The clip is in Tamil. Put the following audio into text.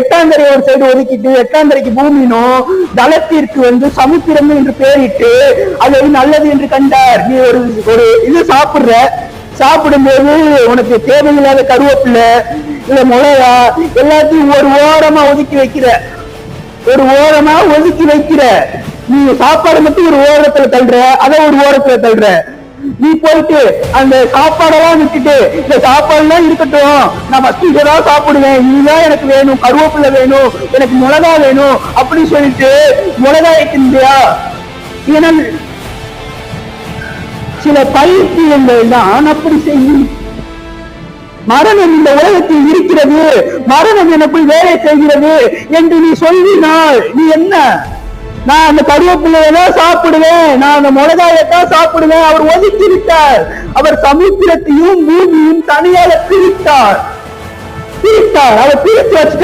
எட்டாந்தரை ஒரு சைடு ஒதுக்கிட்டு எட்டாந்தரைக்கு பூமினும் தளத்திற்கு வந்து சமுத்திரம் என்று பெயரிட்டு அதை நல்லது என்று கண்டார். நீ ஒரு ஒரு இது சாப்பிடுற? சாப்பிடும்போது உனக்கு தேவையில்லாத கருவேப்பிலை இல்ல மிளகா எல்லாத்தையும் ஒரு ஓரமா ஒதுக்கி வைக்கிற. ஒரு ஓரமா ஒதுக்கி வைக்கிற. நீ சாப்பாடு மட்டும் ஒரு ஓரத்துல தள்ளுற அதை ஒரு ஓரத்துல தள்ளுற. நீ போயிட்டு அந்த சாப்பாடெல்லாம் விட்டுட்டு இந்த சாப்பாடுலாம் இருக்கட்டும். நான் ஃபர்ஸ்ட் சாப்பிடுவேன். இதுதான் எனக்கு வேணும். கருவேப்பிலை வேணும். எனக்கு மிளகா வேணும். அப்படின்னு சொல்லிட்டு மிளகா தின்றியா? ஏன்னா சில பயிற்சியங்கள் தான் அப்படி செய்யும். மரணம் இந்த உலகத்தில் இருக்கிறது. மரணம் எனக்குள் வேலை செய்கிறது என்று நீ சொல்லினால் நீ என்ன? நான் அந்த கருவேப்பிலையதான் சாப்பிடுவேன். நான் அந்த மிளகாயத்தான் சாப்பிடுவேன். அவர் ஒதுக்கி விட்டார் அவர் சமுத்திரத்தையும் பூமியும் தனியாக பிரித்தார். பிரித்தார். அவர் பிரித்து வச்சுட்டு